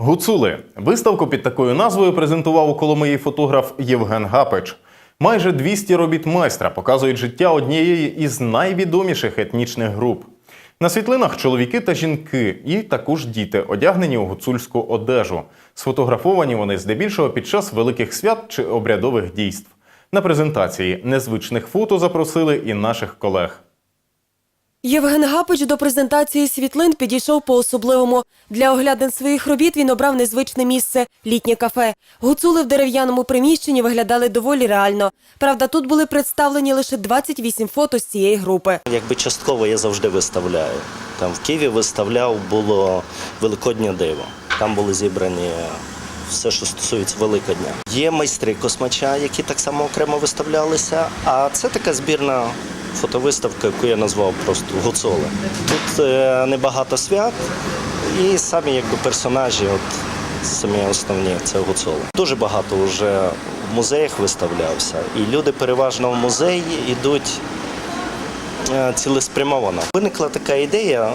Гуцули виставку під такою назвою презентував у Коломиї фотограф Євген Гапич. Майже 200 робіт майстра показують життя однієї із найвідоміших етнічних груп. На світлинах чоловіки та жінки, і також діти, одягнені у гуцульську одежу. Сфотографовані вони здебільшого під час великих свят чи обрядових дійств. На презентації незвичних фото запросили і наших колег. Євген Гапич до презентації світлин підійшов по-особливому. Для оглядин своїх робіт він обрав незвичне місце літнє кафе. Гуцули в дерев'яному приміщенні виглядали доволі реально. Правда, тут були представлені лише 28 фото з цієї групи. Якби частково я завжди виставляю. Там в Києві виставляв було Великоднє диво. Там були зібрані все, що стосується Великодня. Є майстри космача, які так само окремо виставлялися. А це така збірна фотовиставка, яку я назвав просто Гуцоли. Тут е, небагато свят і самі якби персонажі, от самі основні це гуцоли. Дуже багато вже в музеях виставлявся, і люди переважно в музеї йдуть е, цілеспрямовано. Виникла така ідея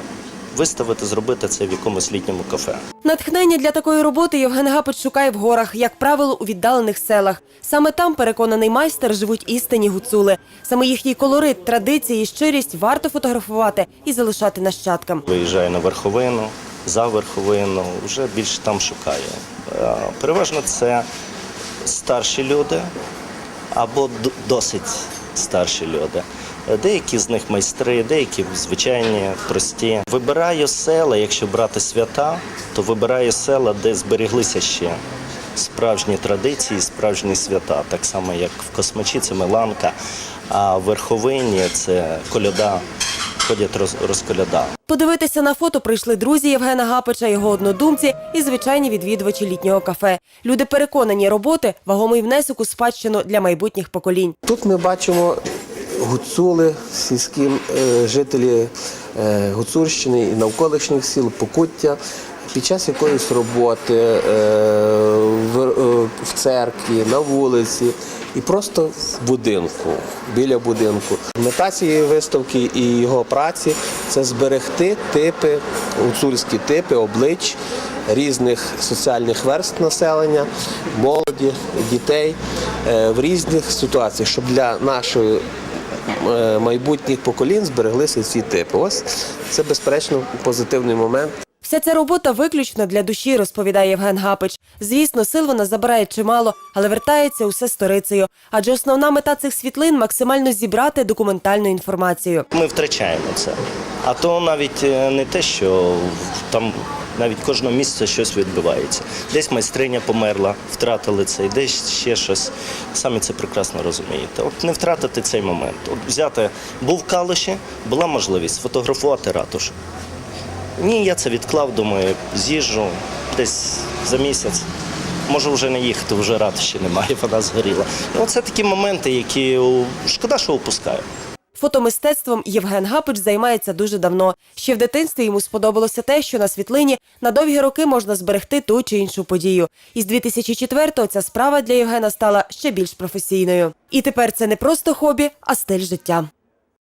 виставити, зробити це в якомусь літньому кафе. Натхнення для такої роботи Євген Гапич шукає в горах, як правило, у віддалених селах. Саме там, переконаний майстер, живуть істинні гуцули. Саме їхній колорит, традиції і щирість варто фотографувати і залишати нащадкам. Виїжджаю на верховину, за верховину, вже більше там шукаю. Е, Переважно це старші люди або досить старші люди. Деякі з них майстри, деякі звичайні, прості. Вибираю села, якщо брати свята, то вибираю села, де зберіглися ще справжні традиції, справжні свята. Так само, як в Космачі це Миланка, а в Верховині це коляда, ходять роз, розколяда. Подивитися на фото прийшли друзі Євгена Гапича, його однодумці і звичайні відвідувачі літнього кафе. Люди переконані, роботи вагомий внесок у спадщину для майбутніх поколінь. Тут ми бачимо гуцули, сільські е, жителі е, Гуцульщини і навколишніх сіл, Покуття. Під час якоїсь роботи е, в, в церкві, на вулиці і просто в будинку, біля будинку. Мета цієї виставки і його праці це зберегти типи, гуцульські типи, облич різних соціальних верств населення, молоді, дітей е, в різних ситуаціях, щоб для нашої е, майбутніх поколінь збереглися ці типи. Ось це безперечно позитивний момент. Вся ця робота виключно для душі, розповідає Євген Гапич. Звісно, сил вона забирає чимало, але вертається усе сторицею. Адже основна мета цих світлин максимально зібрати документальну інформацію. Ми втрачаємо це. А то навіть е, не те, що там навіть кожного місяця щось відбувається. Десь майстриня померла, втратили це, десь ще щось. Самі це прекрасно розумієте. От не втратити цей момент. От взяти, був в була можливість сфотографувати ратушу. Ні, я це відклав, думаю, з'їжджу десь за місяць. Можу вже не їхати, вже ратуші немає, вона згоріла. Ну, це такі моменти, які шкода, що упускаю. Фотомистецтвом Євген Гапич займається дуже давно. Ще в дитинстві йому сподобалося те, що на світлині на довгі роки можна зберегти ту чи іншу подію. І з 2004-го ця справа для Євгена стала ще більш професійною. І тепер це не просто хобі, а стиль життя.